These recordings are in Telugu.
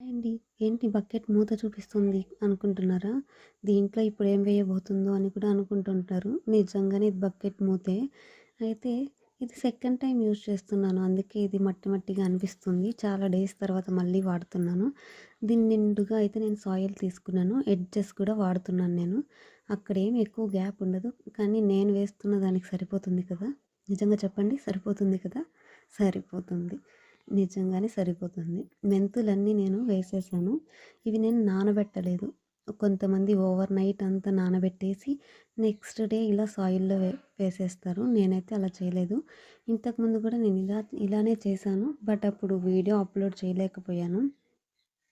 అండి ఏంటి బకెట్ మూత చూపిస్తుంది అనుకుంటున్నారా? దీంట్లో ఇప్పుడు ఏం వేయబోతుందో అని కూడా అనుకుంటుంటారు. నిజంగానే ఇది బకెట్ మూతే. అయితే ఇది సెకండ్ టైం యూజ్ చేస్తున్నాను. అందుకే ఇది మట్టి మట్టిగా అనిపిస్తుంది. చాలా డేస్ తర్వాత మళ్ళీ వాడుతున్నాను. దీని నిండుగా అయితే నేను సాయిల్ తీసుకున్నాను. ఎడ్జెస్ కూడా వాడుతున్నాను నేను. అక్కడ ఏం ఎక్కువ గ్యాప్ ఉండదు. కానీ నేను వేస్తున్న దానికి సరిపోతుంది కదా? నిజంగా చెప్పండి. సరిపోతుంది కదా? సరిపోతుంది. నిజంగానే సరిపోతుంది. మెంతులన్నీ నేను వేసేసాను. ఇవి నేను నానబెట్టలేదు. కొంతమంది ఓవర్ నైట్ అంతా నానబెట్టేసి నెక్స్ట్ డే ఇలా సాయిల్లో వే వేసేస్తారు. నేనైతే అలా చేయలేదు. ఇంతకుముందు కూడా నేను ఇలా ఇలానే చేశాను. బట్ అప్పుడు వీడియో అప్లోడ్ చేయలేకపోయాను.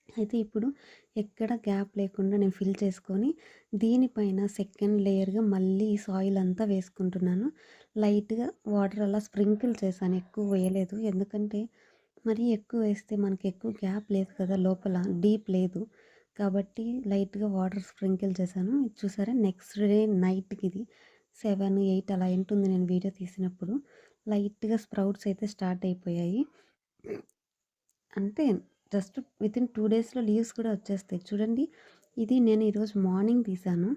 అయితే ఇప్పుడు ఎక్కడ గ్యాప్ లేకుండా నేను ఫిల్ చేసుకొని దీనిపైన సెకండ్ లేయర్గా మళ్ళీ ఈ సాయిల్ అంతా వేసుకుంటున్నాను. లైట్గా వాటర్ అలా స్ప్రింకిల్ చేశాను. ఎక్కువ వేయలేదు. ఎందుకంటే మరీ ఎక్కువ వేస్తే మనకి ఎక్కువ గ్యాప్ లేదు కదా లోపల డీప్ లేదు. కాబట్టి లైట్గా వాటర్ స్ప్రింకిల్ చేశాను. ఇది చూసారా? నెక్స్ట్ డే నైట్కి ఇది. సెవెన్ ఎయిట్ అలా ఉంటుంది నేను వీడియో తీసినప్పుడు. లైట్గా స్ప్రౌట్స్ అయితే స్టార్ట్ అయిపోయాయి. అంతే. జస్ట్ విత్ ఇన్ టూ డేస్లో లీవ్స్ కూడా వచ్చేస్తాయి. చూడండి. ఇది నేను ఈరోజు మార్నింగ్ తీసాను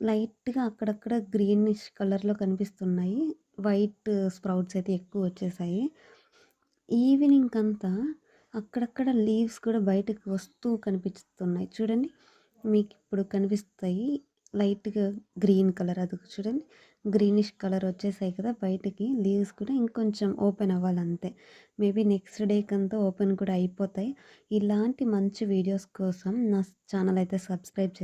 లైట్గా అక్కడక్కడ గ్రీనిష్ కలర్లో కనిపిస్తున్నాయి. వైట్ స్ప్రౌట్స్ అయితే ఎక్కువ వచ్చేసాయి. ఈవినింగ్ అంతా అక్కడక్కడ లీవ్స్ కూడా బయటకు వస్తూ కనిపిస్తున్నాయి. చూడండి మీకు ఇప్పుడు కనిపిస్తాయి. లైట్గా గ్రీన్ కలర్ అది చూడండి. గ్రీనిష్ కలర్ వచ్చేసాయి కదా బయటకి. లీవ్స్ కూడా ఇంకొంచెం ఓపెన్ అవ్వాలంతే. మేబీ నెక్స్ట్ డేకి అంతా ఓపెన్ కూడా అయిపోతాయి. ఇలాంటి మంచి వీడియోస్ కోసం నా ఛానల్ అయితే సబ్స్క్రైబ్ చేసి